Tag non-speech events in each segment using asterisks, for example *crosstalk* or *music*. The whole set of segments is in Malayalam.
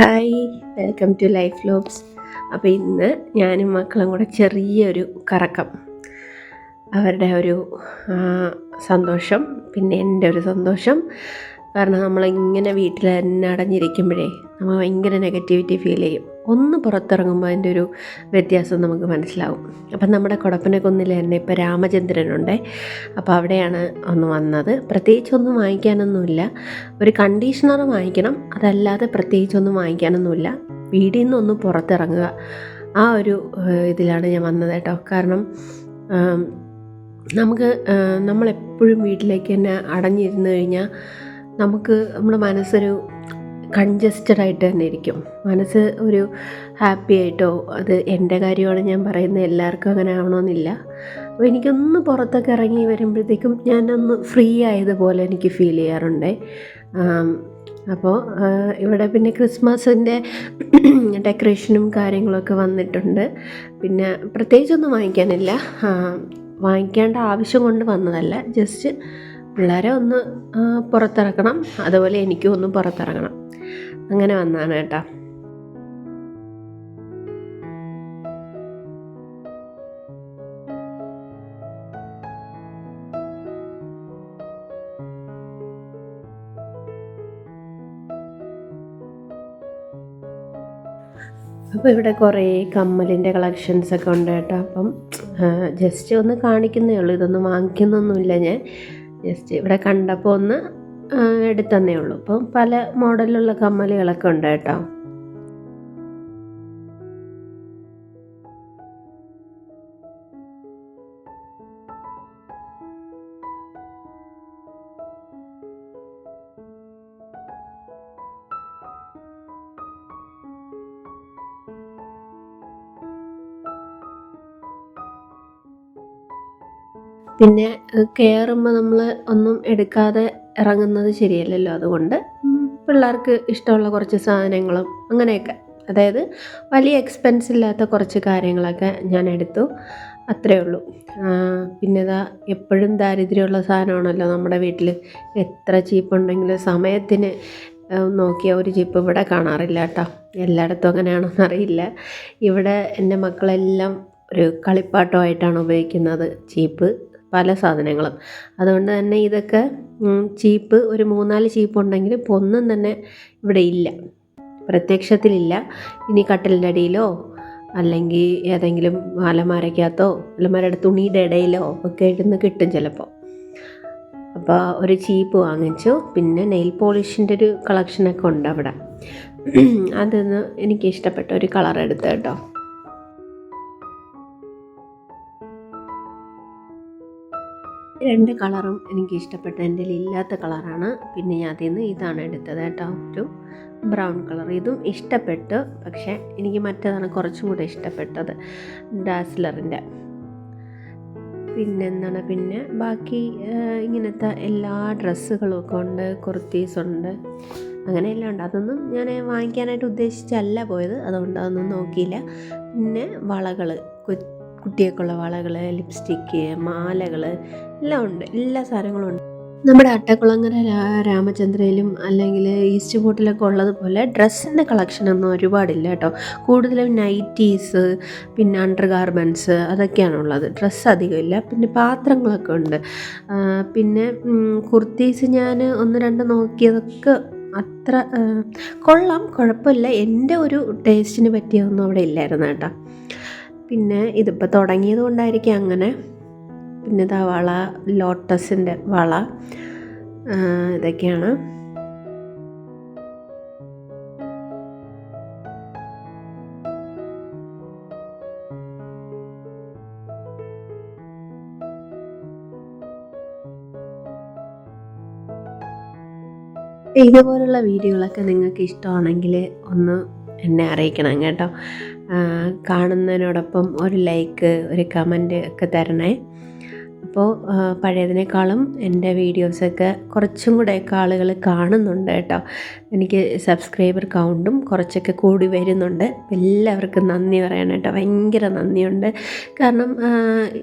Hi welcome to life lobs അപ്പോൾ ഇന്ന് ഞാനും മക്കളും കൂടെ ചെറിയൊരു കറക്കം. അവരുടെ ഒരു സന്തോഷം പിന്നെ എന്റെ ഒരു സന്തോഷം. കാരണം നമ്മളിങ്ങനെ വീട്ടിൽ തന്നെ അടഞ്ഞിരിക്കുമ്പോഴേ നമ്മൾ ഭയങ്കര നെഗറ്റിവിറ്റി ഫീൽ ചെയ്യും. ഒന്ന് പുറത്തിറങ്ങുമ്പോൾ അതിന്റെ ഒരു വ്യത്യാസം നമുക്ക് മനസ്സിലാവും. അപ്പം നമ്മുടെ കൊടപ്പന കുന്നിൽ തന്നെ ഇപ്പോൾ രാമചന്ദ്രനുണ്ട്. അപ്പോൾ അവിടെയാണ് ഒന്ന് വന്നത്. പ്രത്യേകിച്ചൊന്നും വാങ്ങിക്കാനൊന്നുമില്ല. ഒരു കണ്ടീഷണർ വാങ്ങിക്കണം. അതല്ലാതെ പ്രത്യേകിച്ചൊന്നും വാങ്ങിക്കാനൊന്നുമില്ല. വീടിൽ നിന്നൊന്ന് പുറത്തിറങ്ങുക. ആ ഒരു ഇതിലാണ് ഞാൻ വന്നത് കേട്ടോ. കാരണം നമുക്ക് നമ്മളെപ്പോഴും വീട്ടിലേക്ക് തന്നെ അടഞ്ഞിരുന്നു കഴിഞ്ഞാൽ നമുക്ക് നമ്മുടെ മനസ്സൊരു കൺജസ്റ്റഡ് ആയിട്ട് തന്നെ ഇരിക്കും. മനസ്സ് ഒരു ഹാപ്പി ആയിട്ടോ അത് എന്റെ കാര്യമാണ് ഞാൻ പറയുന്നത് എല്ലാവർക്കും അങ്ങനെ ആവണമെന്നില്ല. അപ്പോൾ എനിക്കൊന്ന് പുറത്തൊക്കെ ഇറങ്ങി വരുമ്പോഴത്തേക്കും ഞാനൊന്ന് ഫ്രീ ആയതുപോലെ എനിക്ക് ഫീൽ ചെയ്യാറുണ്ട്. അപ്പോൾ ഇവിടെ പിന്നെ ക്രിസ്മസിന്റെ ഡെക്കറേഷനും കാര്യങ്ങളൊക്കെ വന്നിട്ടുണ്ട്. പിന്നെ പ്രത്യേകിച്ചൊന്നും വാങ്ങിക്കാനില്ല. വാങ്ങിക്കേണ്ട ആവശ്യം കൊണ്ട് വന്നതല്ല. ജസ്റ്റ് പിള്ളേരെ ഒന്ന് പുറത്തിറക്കണം. അതുപോലെ എനിക്കും ഒന്ന് പുറത്തിറങ്ങണം. അങ്ങനെ വന്നാണ് കേട്ടോ. അപ്പോൾ ഇവിടെ കുറേ കമ്മലിന്റെ കളക്ഷൻസ് ഒക്കെ ഉണ്ട് കേട്ടോ. അപ്പം ജസ്റ്റ് ഒന്ന് കാണിക്കുന്നേ ഉള്ളൂ. ഇതൊന്നും വാങ്ങിക്കുന്നൊന്നുമില്ല ഞാൻ. ജസ്റ്റ് ഇവിടെ കണ്ടപ്പോൾ ഒന്ന് എടുത്തന്നേ ഉള്ളൂ. ഇപ്പം പല മോഡലുള്ള കമ്മലുകളൊക്കെ ഉണ്ട് കേട്ടോ. പിന്നെ കയറുമ്പോൾ നമ്മൾ ഒന്നും എടുക്കാതെ ഇറങ്ങുന്നത് ശരിയല്ലല്ലോ അതുകൊണ്ട്. പിള്ളേർക്ക് ഇഷ്ടമുള്ള കുറച്ച് സാധനങ്ങളും അങ്ങനെയൊക്കെ. അതായത് വലിയ എക്സ്പെൻസ് ഇല്ലാത്ത കുറച്ച് കാര്യങ്ങളൊക്കെ ഞാൻ എടുത്തു. അത്രയേ ഉള്ളൂ. പിന്നെ ഇതാ എപ്പോഴും ദാരിദ്ര്യമുള്ള സാധനമാണല്ലോ നമ്മുടെ വീട്ടിൽ എത്ര ചീപ്പ് ഉണ്ടെങ്കിലും സമയത്തിന് നോക്കിയ ഒരു ചീപ്പ് ഇവിടെ കാണാറില്ല കേട്ടോ. എല്ലായിടത്തും അങ്ങനെയാണോന്ന് അറിയില്ല. ഇവിടെ എന്റെ മക്കളെല്ലാം ഒരു കളിപ്പാട്ടമായിട്ടാണ് ഉപയോഗിക്കുന്നത് ചീപ്പ്. പല സാധനങ്ങളും. അതുകൊണ്ട് തന്നെ ഇതൊക്കെ ചീപ്പ് ഒരു മൂന്നാൽ ചീപ്പ് ഉണ്ടെങ്കിൽ ഇപ്പോൾ ഒന്നും തന്നെ ഇവിടെ ഇല്ല. പ്രത്യക്ഷത്തിലില്ല. ഇനി കട്ടിലിന്റെ അടിയിലോ അല്ലെങ്കിൽ ഏതെങ്കിലും അലമാരയ്ക്കകത്തോ അലമാരയുടെ തുണിയുടെ ഇടയിലോ ഒക്കെ ഇടുന്ന് കിട്ടും ചിലപ്പോൾ. അപ്പോൾ ഒരു ചീപ്പ് വാങ്ങിച്ചു. പിന്നെ നെയിൽ പോളിഷിന്റെ ഒരു കളക്ഷനൊക്കെ ഉണ്ട് അവിടെ. *coughs* അതൊന്ന് എനിക്ക് ഇഷ്ടപ്പെട്ട ഒരു കളർ എടുത്ത് കേട്ടോ. രണ്ട് കളറും എനിക്ക് ഇഷ്ടപ്പെട്ട. എന്റെ ഇല്ലാത്ത കളറാണ്. പിന്നെ ഞാൻ അതിൽ നിന്ന് ഇതാണ് എടുത്തത് കേട്ടോ. ഒരു ബ്രൗൺ കളർ. ഇതും ഇഷ്ടപ്പെട്ടു. പക്ഷേ എനിക്ക് മറ്റേതാണ് കുറച്ചും കൂടെ ഇഷ്ടപ്പെട്ടത്. ഡാസ്ലറിന്റെ. പിന്നെന്താണ്? പിന്നെ ബാക്കി ഇങ്ങനത്തെ എല്ലാ ഡ്രസ്സുകളും ഒക്കെ ഉണ്ട്. കുർത്തീസ് ഉണ്ട്. അങ്ങനെ എല്ലാം ഉണ്ട്. അതൊന്നും ഞാൻ വാങ്ങിക്കാനായിട്ട് ഉദ്ദേശിച്ചല്ല പോയത്. അതുകൊണ്ട് അതൊന്നും നോക്കിയില്ല. പിന്നെ വളകൾ കുട്ടിയൊക്കെയുള്ള വളകൾ ലിപ്സ്റ്റിക്ക് മാലകൾ എല്ലാം ഉണ്ട്. എല്ലാ സാധനങ്ങളും ഉണ്ട്. നമ്മുടെ അട്ടക്കുളങ്ങര രാമചന്ദ്രയിലും അല്ലെങ്കിൽ ഈസ്റ്റ് ഫോർട്ടിലൊക്കെ ഉള്ളതുപോലെ ഡ്രസ്സിന്റെ കളക്ഷനൊന്നും ഒരുപാടില്ല കേട്ടോ. കൂടുതലും നൈറ്റീസ് പിന്നെ അണ്ടർ ഗാർമെന്റ്സ് അതൊക്കെയാണ് ഉള്ളത് ഡ്രസ്സ് അധികമില്ല പിന്നെ പാത്രങ്ങളൊക്കെ ഉണ്ട്. പിന്നെ കുർത്തീസ് ഞാൻ ഒന്ന് രണ്ട് നോക്കിയതൊക്കെ അത്ര കൊള്ളാം. കുഴപ്പമില്ല. എന്റെ ഒരു ടേസ്റ്റിന് പറ്റിയതൊന്നും അവിടെ ഇല്ലായിരുന്നു കേട്ടോ. പിന്നെ ഇതിപ്പോൾ തുടങ്ങിയത് കൊണ്ടായിരിക്കും അങ്ങനെ. പിന്നെ ഇതാ വള ലോട്ടസിന്റെ വള ഇതൊക്കെയാണ്. ഇതുപോലുള്ള വീഡിയോകളൊക്കെ നിങ്ങൾക്ക് ഇഷ്ടമാണെങ്കിൽ ഒന്ന് എന്നെ അറിയിക്കണം കേട്ടോ. കാണുന്നതിനോടൊപ്പം ഒരു ലൈക്ക് ഒരു കമന്റ് ഒക്കെ തരണേ. അപ്പോൾ പഴയതിനേക്കാളും എന്റെ വീഡിയോസൊക്കെ കുറച്ചും കൂടെയൊക്കെ ആളുകൾ കാണുന്നുണ്ട് കേട്ടോ. എനിക്ക് സബ്സ്ക്രൈബർ കൗണ്ടും കുറച്ചൊക്കെ കൂടി വരുന്നുണ്ട്. എല്ലാവർക്കും നന്ദി പറയണം കേട്ടോ. ഭയങ്കര നന്ദിയുണ്ട്. കാരണം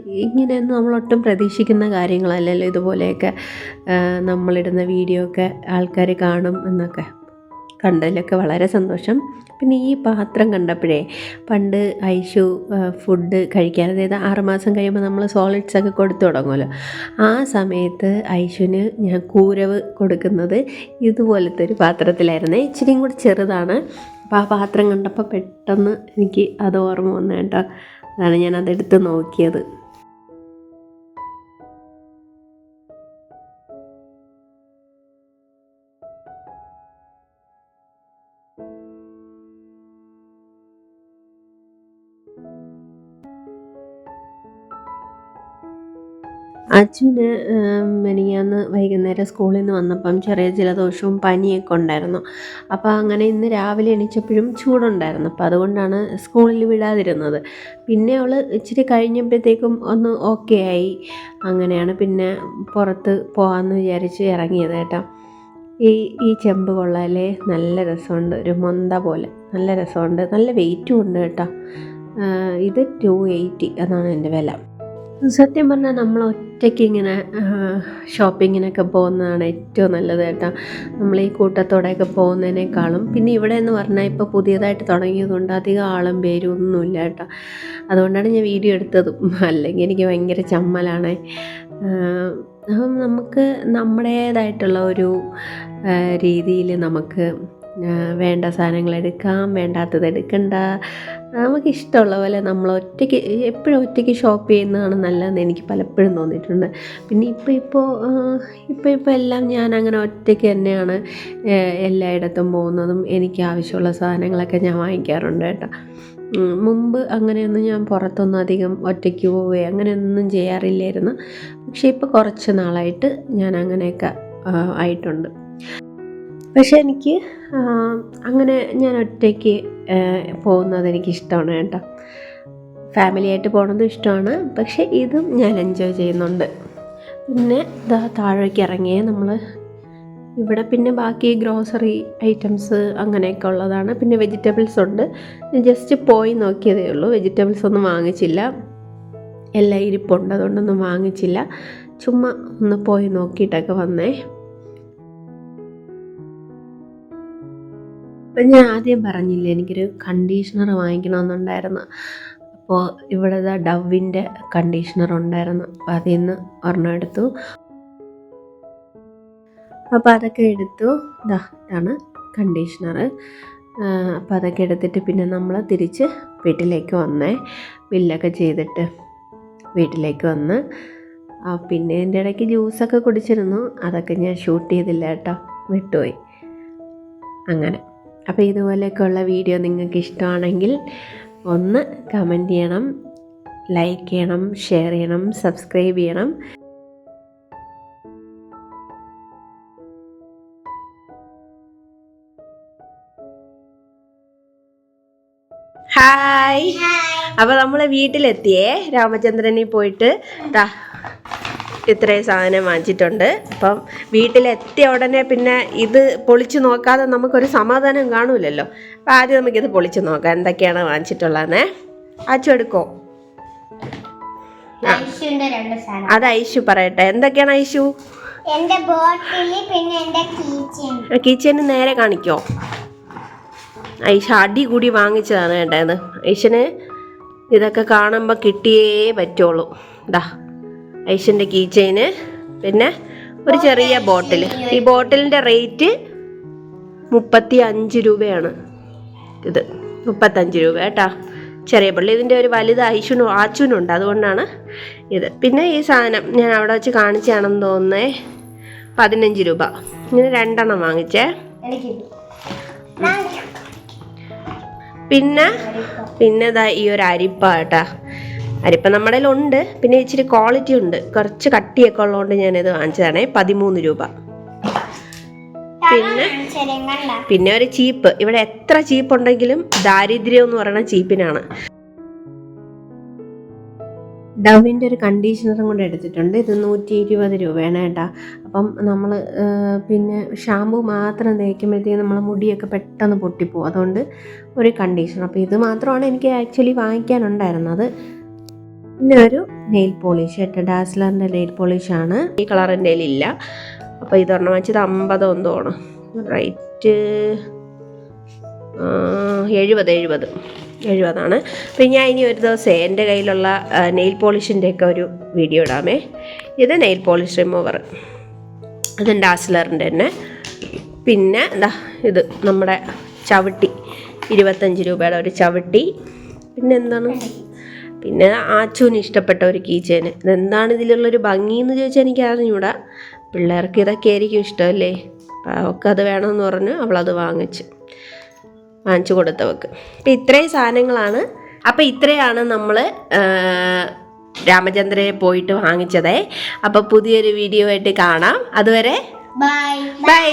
ഇങ്ങനെയൊന്നും നമ്മളൊട്ടും പ്രതീക്ഷിക്കുന്ന കാര്യങ്ങളല്ലല്ലോ ഇതുപോലെയൊക്കെ നമ്മളിടുന്ന വീഡിയോ ഒക്കെ ആൾക്കാർ കാണും എന്നൊക്കെ. കണ്ടതിലൊക്കെ വളരെ സന്തോഷം. പിന്നെ ഈ പാത്രം കണ്ടപ്പോഴേ പണ്ട് ഐഷു ഫുഡ് കഴിക്കാൻ അതായത് ആറുമാസം കഴിയുമ്പോൾ നമ്മൾ സോളിഡ്സ് ഒക്കെ കൊടുത്തു തുടങ്ങുമല്ലോ. ആ സമയത്ത് ഐഷുവിന് ഞാൻ കൂരവ് കൊടുക്കുന്നത് ഇതുപോലത്തെ ഒരു പാത്രത്തിലായിരുന്നേ. ഇച്ചിരിയും കൂടി ചെറുതാണ്. അപ്പോൾ ആ പാത്രം കണ്ടപ്പോൾ പെട്ടെന്ന് എനിക്ക് അത് ഓർമ്മ വന്നു കേട്ടോ. അതാണ് ഞാൻ അതെടുത്ത് നോക്കിയത്. അച്ഛന് മെനിയാന്ന് വൈകുന്നേരം സ്കൂളിൽ നിന്ന് വന്നപ്പം ചെറിയ ജലദോഷവും പനിയൊക്കെ ഉണ്ടായിരുന്നു. അപ്പോൾ അങ്ങനെ ഇന്ന് രാവിലെ എണീച്ചപ്പോഴും ചൂടുണ്ടായിരുന്നു. അപ്പോൾ അതുകൊണ്ടാണ് സ്കൂളിൽ വിടാതിരുന്നത്. പിന്നെ അവൾ ഇച്ചിരി കഴിഞ്ഞപ്പോഴത്തേക്കും ഒന്ന് ഓക്കെ ആയി. അങ്ങനെയാണ് പിന്നെ പുറത്ത് പോകാമെന്ന് വിചാരിച്ച് ഇറങ്ങിയത് കേട്ടോ. ഈ ഈ ചെമ്പ് കൊള്ളാലേ നല്ല രസമുണ്ട്. ഒരു മൊന്ത പോലെ. നല്ല രസമുണ്ട്. നല്ല വെയിറ്റും ഉണ്ട് കേട്ടോ. ഇത് ടു എയ്റ്റി അതാണ് എന്റെ വില. സത്യം പറഞ്ഞാൽ നമ്മൾ ഒറ്റയ്ക്ക് ഇങ്ങനെ ഷോപ്പിങ്ങിനൊക്കെ പോകുന്നതാണ് ഏറ്റവും നല്ലത് കേട്ടോ. നമ്മൾ ഈ കൂട്ടത്തോടെയൊക്കെ പോകുന്നതിനേക്കാളും. പിന്നെ ഇവിടെ എന്ന് പറഞ്ഞാൽ ഇപ്പോൾ പുതിയതായിട്ട് തുടങ്ങിയതുകൊണ്ട് അധികം ആളും പേരും ഒന്നുമില്ല കേട്ടോ. അതുകൊണ്ടാണ് ഞാൻ വീഡിയോ എടുത്തതും. *laughs* അല്ലെങ്കിൽ എനിക്ക് ഭയങ്കര ചമ്മലാണ്. അപ്പം നമുക്ക് നമ്മുടേതായിട്ടുള്ള ഒരു രീതിയിൽ നമുക്ക് വേണ്ട സാധനങ്ങൾ എടുക്കാം വേണ്ടാത്തത് എടുക്കണ്ട. നമുക്ക് ഇഷ്ടമുള്ള പോലെ നമ്മൾ ഒറ്റയ്ക്ക് എപ്പോഴും ഒറ്റയ്ക്ക് ഷോപ്പ് ചെയ്യുന്നതാണ് നല്ലതെന്ന് എനിക്ക് പലപ്പോഴും തോന്നിയിട്ടുണ്ട്. പിന്നെ ഇപ്പോൾ ഇപ്പോൾ ഇപ്പോൾ ഇപ്പോൾ എല്ലാം ഞാൻ അങ്ങനെ ഒറ്റയ്ക്ക് തന്നെയാണ് എല്ലായിടത്തും പോകുന്നതും എനിക്ക് ആവശ്യമുള്ള സാധനങ്ങളൊക്കെ ഞാൻ വാങ്ങിക്കാറുണ്ട് കേട്ടോ. മുമ്പ് അങ്ങനെയൊന്നും ഞാൻ പുറത്തൊന്നും അധികം ഒറ്റയ്ക്ക് പോവുകയോ അങ്ങനെയൊന്നും ചെയ്യാറില്ലായിരുന്നു. പക്ഷേ ഇപ്പോൾ കുറച്ച് നാളായിട്ട് ഞാൻ അങ്ങനെയൊക്കെ ആയിട്ടുണ്ട്. പക്ഷേ എനിക്ക് അങ്ങനെ ഞാൻ ഒറ്റയ്ക്ക് പോകുന്നത് എനിക്ക് ഇഷ്ടമാണ് കേട്ടോ ഫാമിലിയായിട്ട് പോകണതും ഇഷ്ടമാണ് പക്ഷേ ഇതും ഞാൻ എൻജോയ് ചെയ്യുന്നുണ്ട്. പിന്നെ ഇതാ താഴേക്ക് ഇറങ്ങിയേ നമ്മൾ ഇവിടെ പിന്നെ ബാക്കി ഗ്രോസറി ഐറ്റംസ് അങ്ങനെയൊക്കെ ഉള്ളതാണ്. പിന്നെ വെജിറ്റബിൾസ് ഉണ്ട്. ജസ്റ്റ് പോയി നോക്കിയതേ ഉള്ളൂ. വെജിറ്റബിൾസ് ഒന്നും വാങ്ങിച്ചില്ല. എല്ലാം ഇരിപ്പുണ്ട് അതുകൊണ്ടൊന്നും വാങ്ങിച്ചില്ല. ചുമ്മാ ഒന്ന് പോയി നോക്കിയിട്ടൊക്കെ വന്നേ. അപ്പം ഞാൻ ആദ്യം പറഞ്ഞില്ലേ എനിക്കൊരു കണ്ടീഷണർ വാങ്ങിക്കണമെന്നുണ്ടായിരുന്നു. അപ്പോൾ ഇവിടെ ഡവിന്റെ കണ്ടീഷണർ ഉണ്ടായിരുന്നു. അപ്പോൾ അതിൽ നിന്ന് ഒരെണ്ണം എടുത്തു. അപ്പോൾ അതൊക്കെ എടുത്തു. ഇതാ ഇതാണ് കണ്ടീഷണർ അപ്പോൾ അതൊക്കെ എടുത്തിട്ട് പിന്നെ നമ്മൾ തിരിച്ച് വീട്ടിലേക്ക് വന്നേ. ബില്ലൊക്കെ ചെയ്തിട്ട് വീട്ടിലേക്ക് വന്ന്. പിന്നെ എന്റെ ഇടയ്ക്ക് ജ്യൂസൊക്കെ കുടിച്ചിരുന്നു. അതൊക്കെ ഞാൻ ഷൂട്ട് ചെയ്തില്ല കേട്ടോ. വിട്ടുപോയി. അങ്ങനെ. അപ്പോൾ ഇതുപോലെയൊക്കെയുള്ള വീഡിയോ നിങ്ങൾക്ക് ഇഷ്ടമാണെങ്കിൽ ഒന്ന് കമന്റ് ചെയ്യണം ലൈക്ക് ചെയ്യണം ഷെയർ ചെയ്യണം സബ്സ്ക്രൈബ് ചെയ്യണം. ഹായ് അപ്പോൾ നമ്മൾ വീട്ടിലെത്തിയേ രാമചന്ദ്രനെ പോയിട്ട്. ഇത്രയും സാധനം വാങ്ങിച്ചിട്ടുണ്ട്. അപ്പം വീട്ടിലെത്തിയ ഉടനെ പിന്നെ ഇത് പൊളിച്ചു നോക്കാതെ നമുക്കൊരു സമാധാനം കാണൂലല്ലോ. അപ്പം ആദ്യം നമുക്കിത് പൊളിച്ചു നോക്കാം. എന്തൊക്കെയാണ് വാങ്ങിച്ചിട്ടുള്ളതെന്നേ. അച്ചു എടുക്കോ. രണ്ട് സാധനം. അത് ഐഷു പറയട്ടെ. എന്തൊക്കെയാണ് ഐഷു എന്റെ ബോട്ടിൽ പിന്നെ എന്റെ കീച്ചൻ. കിച്ചന് നേരെ കാണിക്കോ. ഐഷ അടി കൂടി വാങ്ങിച്ചതാണ് കേട്ടത്. ഐഷന് ഇതൊക്കെ കാണുമ്പോൾ കിട്ടിയേ പറ്റുള്ളൂ. ഇതാ ഐഷന്റെ കീ ചെയിന് പിന്നെ ഒരു ചെറിയ ബോട്ടിൽ ഈ ബോട്ടിലിന്റെ റേറ്റ് മുപ്പത്തി അഞ്ച് രൂപയാണ്. ഇത് മുപ്പത്തഞ്ച് രൂപ കേട്ടാ. ചെറിയ പള്ളി ഇതിന്റെ ഒരു വലുത് ഐഷനും ആച്ചുനും ഉണ്ട് അതുകൊണ്ടാണ് ഇത്. പിന്നെ ഈ സാധനം ഞാൻ അവിടെ വെച്ച് കാണിച്ചാണെന്ന് തോന്നുന്നേ പതിനഞ്ച് രൂപ. ഇങ്ങനെ രണ്ടെണ്ണം വാങ്ങിച്ചേ. പിന്നെ പിന്നെ ഇതാ ഈ ഒരു അരിപ്പ അരിപ്പ നമ്മുടെ ഉണ്ട്. പിന്നെ ഇച്ചിരി ക്വാളിറ്റി ഉണ്ട്. കുറച്ച് കട്ടിയൊക്കെ ഉള്ളതുകൊണ്ട് ഇത് വാങ്ങിച്ചതാണേ പതിമൂന്ന് രൂപ. പിന്നെ? പിന്നെ ഒരു ചീപ്പ്. ഇവിടെ എത്ര ചീപ്പ് ഉണ്ടെങ്കിലും ദാരിദ്ര്യം എന്ന് പറയുന്ന ചീപ്പിനാണ്. ഡവിന്റെ ഒരു കണ്ടീഷണറും കൂടെ എടുത്തിട്ടുണ്ട്. ഇത് നൂറ്റി ഇരുപത് രൂപയാണ് കേട്ടോ. അപ്പം നമ്മൾ പിന്നെ ഷാമ്പു മാത്രം തേക്കുമ്പോഴത്തേക്കും നമ്മളെ മുടിയൊക്കെ പെട്ടെന്ന് പൊട്ടിപ്പോവും. അതുകൊണ്ട് ഒരു കണ്ടീഷണർ അപ്പോൾ ഇത് മാത്രമാണ് എനിക്ക് ആക്ച്വലി വാങ്ങിക്കാനുണ്ടായിരുന്നത്. പിന്നെ ഒരു നെയിൽ പോളിഷ് എട്ട് ഡാസ്ലറിന്റെ നെയിൽ ആണ്. ഈ കളർ ഇല്ല കയ്യിലില്ല. അപ്പോൾ ഇതൊരെണ്ണം വെച്ചത് അമ്പത് എന്തോ ആണ് റേറ്റ് എഴുപത് എഴുപത്. എഴുപതാണ്. അപ്പം ഞാൻ ഇനി ഒരു ദിവസം എന്റെ കയ്യിലുള്ള നെയിൽ പോളിഷിന്റെ ഒക്കെ ഒരു വീഡിയോ ഇടാമേ. ഇത് നെയിൽ പോളിഷ് റിമൂവർ ഇത് ഡാസ്ലറിന്റെ തന്നെ. പിന്നെ എന്താ ഇത് നമ്മുടെ ചവിട്ടി. ഇരുപത്തഞ്ച് രൂപയുടെ ഒരു ചവിട്ടി. പിന്നെ എന്താണ്? പിന്നെ ആച്ചുവിന് ഇഷ്ടപ്പെട്ട ഒരു കീ ചെയിൻ ഇതെന്താണ് ഇതിലുള്ളൊരു ഭംഗി എന്ന് ചോദിച്ചാൽ എനിക്ക് അറിഞ്ഞൂടാ പിള്ളേർക്ക് ഇതൊക്കെ ആയിരിക്കും ഇഷ്ടമല്ലേ അപ്പോൾ അവൾക്ക് അത് വേണമെന്ന് പറഞ്ഞ് അവളത് വാങ്ങിച്ച് വാങ്ങിച്ചു കൊടുത്തവക്ക്. അപ്പം ഇത്രയും സാധനങ്ങളാണ്. അപ്പം ഇത്രയാണ് നമ്മൾ രാമചന്ദ്രയെ പോയിട്ട് വാങ്ങിച്ചതേ. അപ്പോൾ പുതിയൊരു വീഡിയോ ആയിട്ട് കാണാം. അതുവരെ ബൈ. ബൈ.